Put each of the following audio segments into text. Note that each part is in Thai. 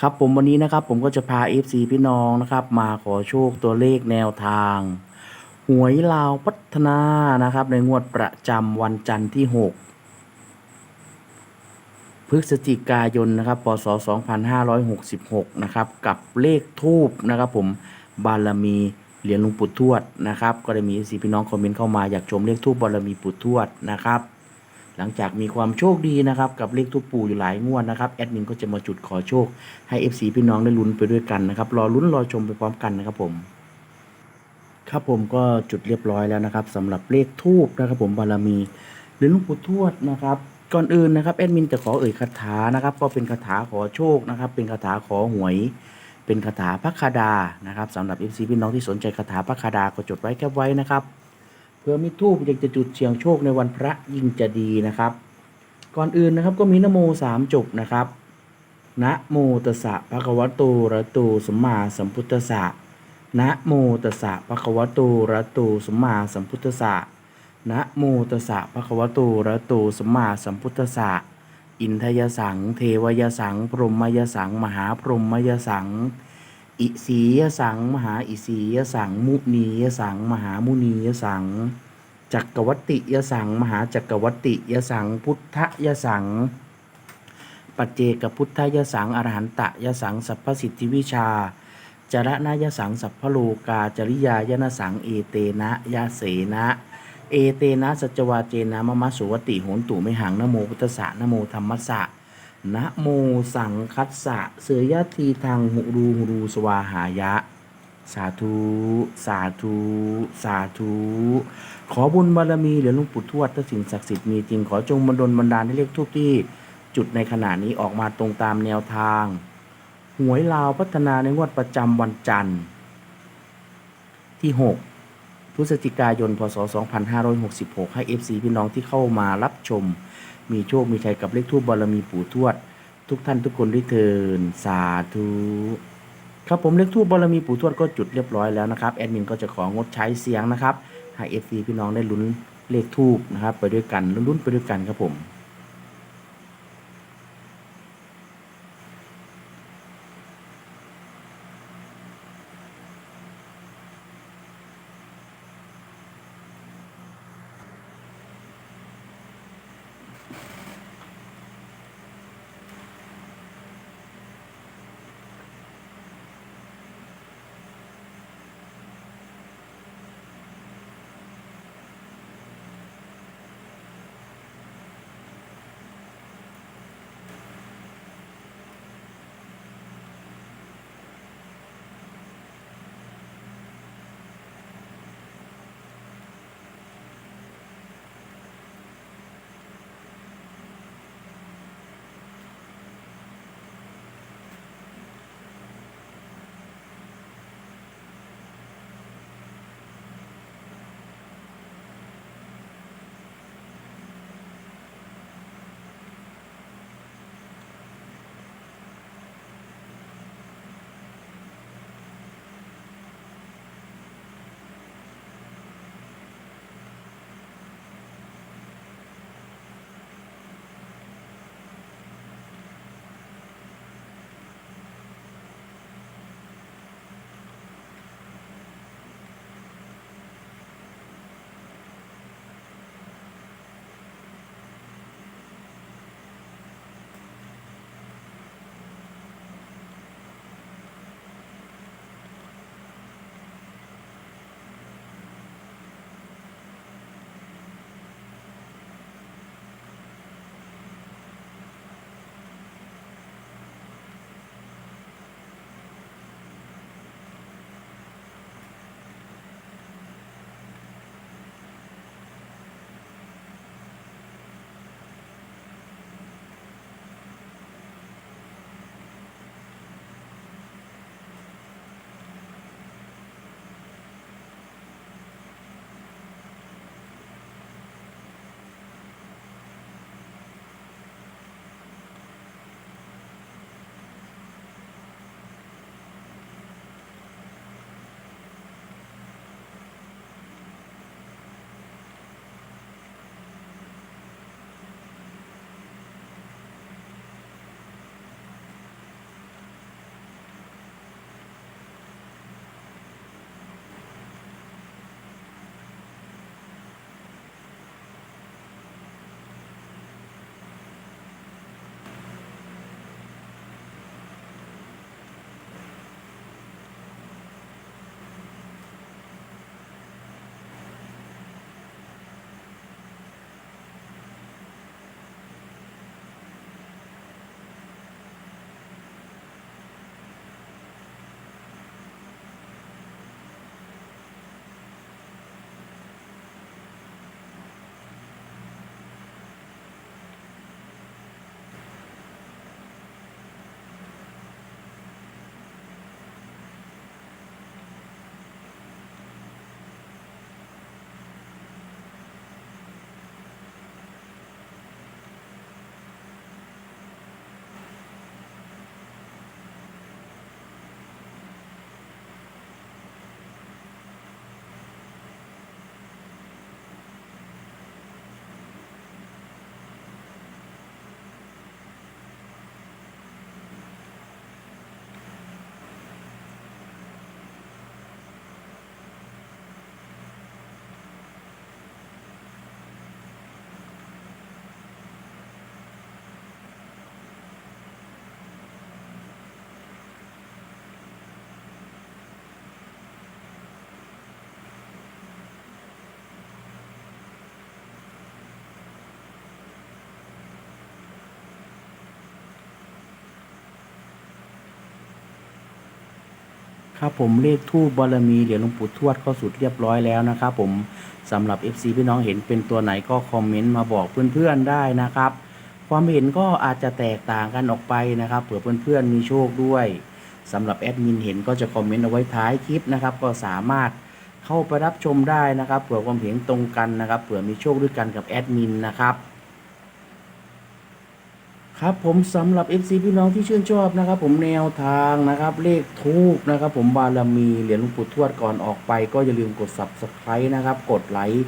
ครับผมวันนี้นะครับผมก็จะพา FC พี่น้องนะครับ มาขอโชคตัวเลขแนวทาง หวยลาวพัฒนานะครับ ในงวดประจำวันจันทร์ที่ 6 พฤศจิกายนนะครับพศ2566 นะครับกับเลขทูบนะครับ ผมบารมีเหรียญหลวงปู่ทวดนะครับ ก็ได้มีสีพี่น้องคอมเมนต์เข้ามาอยากชมเลขทูบบารมีปู่ทวดนะครับ หลังจากมีความโชคดีนะครับ กับเลขทูบปู่อยู่หลายงวดนะครับแอดมินก็จะมาจุดขอโชค ให้ FC พี่น้องได้ลุ้นไปด้วยกันนะครับรอลุ้นรอชมไปพร้อมกันนะครับผมครับผมก็จุดเรียบร้อยแล้วนะครับสำหรับเลขทูบนะครับ ผมบารมีหรียญหลวงปู่ทวดนะครับก่อนอื่นนะครับแอดมินจะขอเอ่ยคาถานะครับ ก็เป็นคาถาขอโชคนะครับ เป็นคาถาขอหวย เป็นคาถาพักคาดานะครับสำหรับ FC พี่น้องที่สนใจคาถาพักคาดาก็จดไว้แคปไว้นะครับ เพื่อมีทูบอยากจะจุดเชียงโชคในวันพระยิ่งจะดีนะครับ ก่อนอื่นนะครับก็มีนโมสามจบนะครับนะโมตัสสะภะคะวะโตระโตสัมมาสัมพุทธัสสะนะโมตัสสะภะคะวะโตระโตสัมมาสัมพุทธัสสะนะโมตัสสะภะคะวะโตระหะโตสัมมาสัมพุทธัสสะอินทยสัง เทวยสัง พรหมยสัง มหาพรหมยสัง อิสียสัง มหาอิสียสัง มุนียสัง มหามุนียสัง จักรวัติยสัง มหาจักรวัติยสัง พุทธยสัง ปัจเจกพุทธยสัง อรหันตยสัง สัพพสิทธิวิชา จรณยสัง สัพพโลกาจริยายนสัง เอเตนะยาเสนะเอเตนะสัจวาเจนะมะมะสุวติโหนตุไม่หังนโมพุทธะนโมธรรมสสะ นะโมสังคัสสะเสยยะทีทางหุรูหุรูสวาหายะ สาธุ สาธุ สาธุ ขอบุญบารมีเหรียญหลวงปู่ทวดถ้าสิ่งศักดิ์สิทธิ์มีจริงขอจงบันดลบันดาลให้เลขทูปที่จุดในขณะนี้ออกมาตรงตามแนวทาง หวยลาวพัฒนาในงวดประจำวันจันทร์ ที่ 6 พฤศจิกายน พศ 2566 ให้ FC พี่น้องที่เข้ามารับชม มีโชค มีชัยกับเลขทูบบารมีปู่ทวด ทุกท่านทุกคนด้วยเทินสาธุครับผมเลขทูบบารมีปู่ทวดก็จุดเรียบร้อยแล้วนะครับแอดมินก็จะของดใช้เสียงนะครับให้เอฟซีพี่น้องได้ลุ้นเลขทูบนะครับ ไปด้วยกันลุ้นๆไปด้วยกันครับผม ครับผมเลขทูบบารมีเหรียญหลวงปู่ทวดก็สุดเรียบร้อยแล้วนะครับผมสำหรับ FC พี่น้องเห็นเป็นตัวไหนก็คอมเมนต์มาบอกเพื่อนๆได้นะครับ ความเห็นก็อาจจะแตกต่างกันออกไปนะครับเผื่อเพื่อนๆมีโชคด้วยสำหรับแอดมินเห็นก็จะคอมเมนต์เอาไว้ท้ายคลิปนะครับ ก็สามารถเข้าไปรับชมได้นะครับเผื่อความเห็นตรงกันนะครับเผื่อมีโชคด้วยกันกับแอดมินนะครับ ครับผมสำหรับ FC พี่น้องที่ชื่นชอบนะครับ ผมแนวทางนะครับ เลขทูบนะครับ ผมบารมีเหรียญหลวงปู่ทวดก่อนออกไป ก็อย่าลืมกด subscribe นะครับ กดไลค์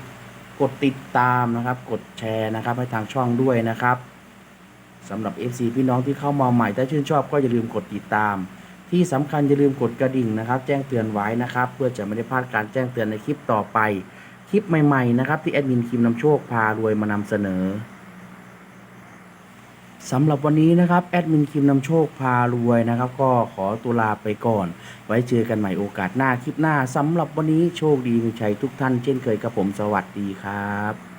กดติดตามนะครับ กดแชร์นะครับ ให้ทางช่องด้วยนะครับสำหรับ FC พี่น้องที่เข้ามาใหม่ถ้าชื่นชอบก็อย่าลืมกดติดตาม ที่สำคัญอย่าลืมกดกระดิ่งนะครับ แจ้งเตือนไว้นะครับ เพื่อจะไม่ได้พลาดการแจ้งเตือนในคลิปต่อไป คลิปใหม่ๆนะครับที่แอดมินคิมนำโชคพารวยมานำเสนอ สำหรับวันนี้นะครับแอดมินคิมนำโชคพารวยนะครับ ก็ขอตัวลาไปก่อน ไว้เจอกันใหม่โอกาสหน้าคลิปหน้าสำหรับวันนี้โชคดีมีชัยทุกท่านเช่นเคยกับผมสวัสดีครับ